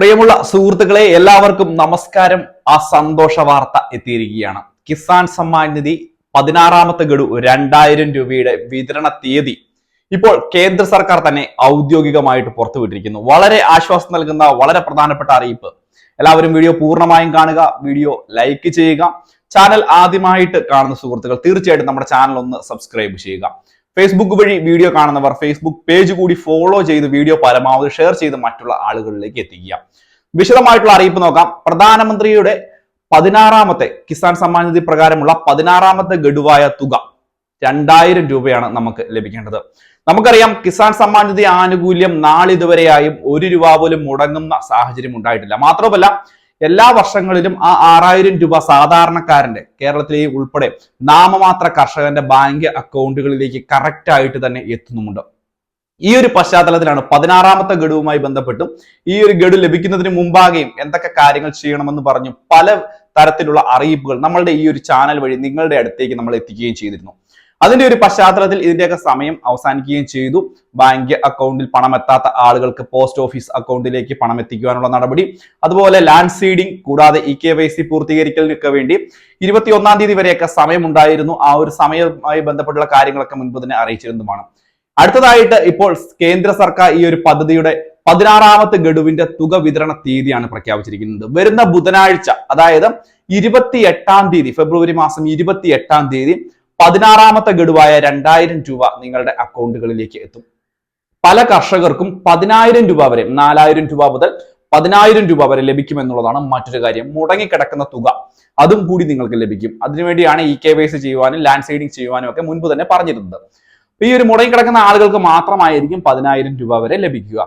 പ്രിയമുള്ള സുഹൃത്തുക്കളെ എല്ലാവർക്കും നമസ്കാരം. ആ സന്തോഷ വാർത്ത എത്തിയിരിക്കുകയാണ്. കിസാൻ സമ്മാൻ നിധി പതിനാറാമത്തെ ഗഡു രണ്ടായിരം രൂപയുടെ വിതരണ തീയതി ഇപ്പോൾ കേന്ദ്ര സർക്കാർ തന്നെ ഔദ്യോഗികമായിട്ട് പുറത്തുവിട്ടിരിക്കുന്നു. വളരെ ആശ്വാസം നൽകുന്ന വളരെ പ്രധാനപ്പെട്ട അറിയിപ്പ്. എല്ലാവരും വീഡിയോ പൂർണമായും കാണുക വീഡിയോ ലൈക്ക് ചെയ്യുക. ചാനൽ ആദ്യമായിട്ട് കാണുന്ന സുഹൃത്തുക്കൾ തീർച്ചയായിട്ടും നമ്മുടെ ചാനൽ ഒന്ന് സബ്സ്ക്രൈബ് ചെയ്യുക. ഫേസ്ബുക്ക് വഴി വീഡിയോ കാണുന്നവർ ഫേസ്ബുക്ക് പേജ് കൂടി ഫോളോ ചെയ്ത് വീഡിയോ പരമാവധി ഷെയർ ചെയ്ത് മറ്റുള്ള ആളുകളിലേക്ക് എത്തിക്കുക. വിശദമായിട്ടുള്ള അറിയിപ്പ് നോക്കാം. പ്രധാനമന്ത്രിയുടെ പതിനാറാമത്തെ കിസാൻ സമ്മാൻ നിധി പ്രകാരമുള്ള പതിനാറാമത്തെ ഗഡുവായ തുക രണ്ടായിരം രൂപയാണ് നമുക്ക് ലഭിക്കേണ്ടത്. നമുക്കറിയാം കിസാൻ സമ്മാൻ നിധി ആനുകൂല്യം നാളിതുവരെയായും ഒരു രൂപ പോലും മുടങ്ങുന്ന സാഹചര്യം ഉണ്ടായിട്ടില്ല. മാത്രമല്ല എല്ലാ വർഷങ്ങളിലും ആ ആറായിരം രൂപ സാധാരണക്കാരന്റെ കേരളത്തിലെ ഉൾപ്പെടെ നാമമാത്ര കർഷകന്റെ ബാങ്ക് അക്കൗണ്ടുകളിലേക്ക് കറക്റ്റ് ആയിട്ട് തന്നെ എത്തുന്നുമുണ്ട്. ഈ ഒരു പശ്ചാത്തലത്തിലാണ് പതിനാറാമത്തെ ഗഡുവുമായി ബന്ധപ്പെട്ടും ഈ ഒരു ഗഡു ലഭിക്കുന്നതിന് മുമ്പാകെയും എന്തൊക്കെ കാര്യങ്ങൾ ചെയ്യണമെന്ന് പറഞ്ഞു പല തരത്തിലുള്ള അറിയിപ്പുകൾ നമ്മളുടെ ഈ ഒരു ചാനൽ വഴി നിങ്ങളുടെ അടുത്തേക്ക് നമ്മൾ എത്തിക്കുകയും ചെയ്തിരുന്നു. അതിന്റെ ഒരു പശ്ചാത്തലത്തിൽ ഇതിന്റെയൊക്കെ സമയം അവസാനിക്കുകയും ചെയ്തു. ബാങ്ക് അക്കൗണ്ടിൽ പണം എത്താത്ത ആളുകൾക്ക് പോസ്റ്റ് ഓഫീസ് അക്കൗണ്ടിലേക്ക് പണം എത്തിക്കുവാനുള്ള നടപടി. അതുപോലെ ലാൻഡ് സീഡിംഗ് കൂടാതെ ഇ കെ വൈ സി പൂർത്തീകരിക്കലിനൊക്കെ വേണ്ടി ഇരുപത്തി ഒന്നാം തീയതി വരെയൊക്കെ സമയമുണ്ടായിരുന്നു. ആ ഒരു സമയവുമായി ബന്ധപ്പെട്ടുള്ള കാര്യങ്ങളൊക്കെ മുൻപ് തന്നെ അറിയിച്ചിരുന്നതുമാണ്. അടുത്തതായിട്ട് ഇപ്പോൾ കേന്ദ്ര സർക്കാർ ഈ ഒരു പദ്ധതിയുടെ പതിനാറാമത്തെ ഗഡുവിന്റെ തുക വിതരണ തീയതിയാണ് പ്രഖ്യാപിച്ചിരിക്കുന്നത്. വരുന്ന ബുധനാഴ്ച അതായത് ഇരുപത്തി എട്ടാം തീയതി ഫെബ്രുവരി മാസം ഇരുപത്തി എട്ടാം തീയതി പതിനാറാമത്തെ ഗഡുവായ രണ്ടായിരം രൂപ നിങ്ങളുടെ അക്കൗണ്ടുകളിലേക്ക് എത്തും. പല കർഷകർക്കും പതിനായിരം രൂപ വരെ നാലായിരം രൂപ മുതൽ പതിനായിരം രൂപ വരെ ലഭിക്കുമെന്നുള്ളതാണ് മറ്റൊരു കാര്യം. മുടങ്ങിക്കിടക്കുന്ന തുക അതും കൂടി നിങ്ങൾക്ക് ലഭിക്കും. അതിനുവേണ്ടിയാണ് ഇ കെ വൈ സി ചെയ്യുവാനും ലാൻഡ് സൈഡിങ് ചെയ്യുവാനും ഒക്കെ മുൻപ് തന്നെ പറഞ്ഞിരുന്നത്. ഈ ഒരു മുടങ്ങിക്കിടക്കുന്ന ആളുകൾക്ക് മാത്രമായിരിക്കും പതിനായിരം രൂപ വരെ ലഭിക്കുക.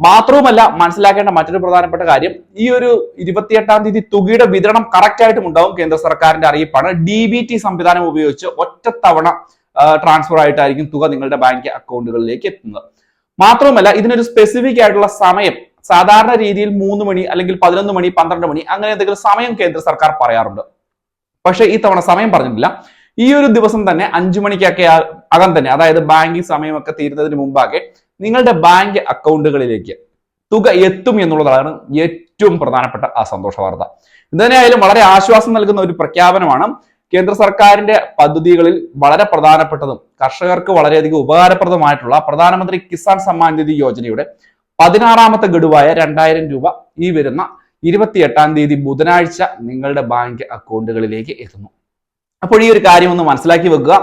മാത്രവുമല്ല മനസ്സിലാക്കേണ്ട മറ്റൊരു പ്രധാനപ്പെട്ട കാര്യം ഈ ഒരു ഇരുപത്തിയെട്ടാം തീയതി തുകയുടെ വിതരണം കറക്റ്റ് ആയിട്ടും ഉണ്ടാവും കേന്ദ്ര സർക്കാരിന്റെ അറിയിപ്പാണ്. ഡി ബി ടി സംവിധാനം ഉപയോഗിച്ച് ഒറ്റത്തവണ ട്രാൻസ്ഫർ ആയിട്ടായിരിക്കും തുക നിങ്ങളുടെ ബാങ്ക് അക്കൗണ്ടുകളിലേക്ക് എത്തുന്നത്. മാത്രവുമല്ല ഇതിനൊരു സ്പെസിഫിക് ആയിട്ടുള്ള സമയം സാധാരണ രീതിയിൽ മൂന്ന് മണി അല്ലെങ്കിൽ പതിനൊന്ന് മണി പന്ത്രണ്ട് മണി അങ്ങനെ എന്തെങ്കിലും സമയം കേന്ദ്ര സർക്കാർ പറയാറുണ്ട്. പക്ഷേ ഈ തവണ സമയം പറഞ്ഞിട്ടില്ല. ഈ ഒരു ദിവസം തന്നെ അഞ്ചു മണിക്കൊക്കെ അകം തന്നെ അതായത് ബാങ്കിങ് സമയമൊക്കെ തീരുന്നതിന് മുമ്പാകെ നിങ്ങളുടെ ബാങ്ക് അക്കൗണ്ടുകളിലേക്ക് തുക എത്തും എന്നുള്ളതാണ് ഏറ്റവും പ്രധാനപ്പെട്ട ആ സന്തോഷ വാർത്ത. ഇതിനായാലും വളരെ ആശ്വാസം നൽകുന്ന ഒരു പ്രഖ്യാപനമാണ് കേന്ദ്ര സർക്കാരിന്റെ പദ്ധതികളിൽ വളരെ പ്രധാനപ്പെട്ടതും കർഷകർക്ക് വളരെയധികം ഉപകാരപ്രദമായിട്ടുള്ള പ്രധാനമന്ത്രി കിസാൻ സമ്മാൻ നിധി യോജനയുടെ പതിനാറാമത്തെ ഗഡുവായ രണ്ടായിരം രൂപ ഈ വരുന്ന ഇരുപത്തിയെട്ടാം തീയതി ബുധനാഴ്ച നിങ്ങളുടെ ബാങ്ക് അക്കൗണ്ടുകളിലേക്ക് എത്തുന്നു. അപ്പോൾ ഈ ഒരു കാര്യം ഒന്ന് മനസ്സിലാക്കി വെക്കുക.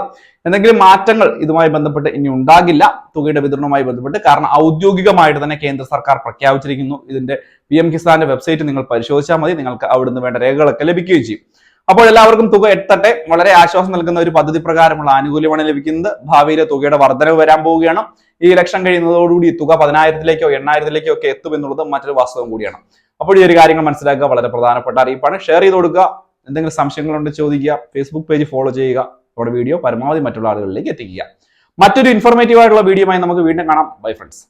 എന്തെങ്കിലും മാറ്റങ്ങൾ ഇതുമായി ബന്ധപ്പെട്ട് ഇനി ഉണ്ടാകില്ല. തുകയുടെ വിതരണവുമായി ബന്ധപ്പെട്ട് കാരണം ഔദ്യോഗികമായിട്ട് തന്നെ കേന്ദ്ര സർക്കാർ പ്രഖ്യാപിച്ചിരിക്കുന്നു. ഇതിന്റെ പി എം കിസാന്റെ വെബ്സൈറ്റ് നിങ്ങൾ പരിശോധിച്ചാൽ മതി. നിങ്ങൾക്ക് അവിടുന്ന് വേണ്ട രേഖകളൊക്കെ ലഭിക്കുകയും ചെയ്യും. അപ്പോൾ എല്ലാവർക്കും തുക എത്തട്ടെ വളരെ ആശ്വാസം നൽകുന്ന ഒരു പദ്ധതി പ്രകാരമുള്ള ആനുകൂല്യമാണ് ലഭിക്കുന്നത്. ഭാവിയിലെ തുകയുടെ വർധനവ് വരാൻ പോവുകയാണ്. ഈ ഇലക്ഷൻ കഴിയുന്നതോടുകൂടി തുക പതിനായിരത്തിലേക്കോ എണ്ണായിരത്തിലേക്കോ ഒക്കെ എത്തുമെന്നുള്ളത് മറ്റൊരു വാസ്തവം കൂടിയാണ്. അപ്പോൾ ഈ ഒരു കാര്യങ്ങൾ മനസ്സിലാക്കുക വളരെ പ്രധാനപ്പെട്ട അറിയിപ്പാണ്. ഷെയർ ചെയ്ത് കൊടുക്കുക. എന്തെങ്കിലും സംശയങ്ങളുണ്ട് ചോദിക്കുക. ഫേസ്ബുക്ക് പേജ് ഫോളോ ചെയ്യുക. നമ്മുടെ വീഡിയോ പരമാവധി മറ്റുള്ള ആളുകളിലേക്ക് എത്തിക്കുക. മറ്റൊരു ഇൻഫോർമേറ്റീവ് ആയിട്ടുള്ള വീഡിയോയുമായി നമുക്ക് വീണ്ടും കാണാം. Bye friends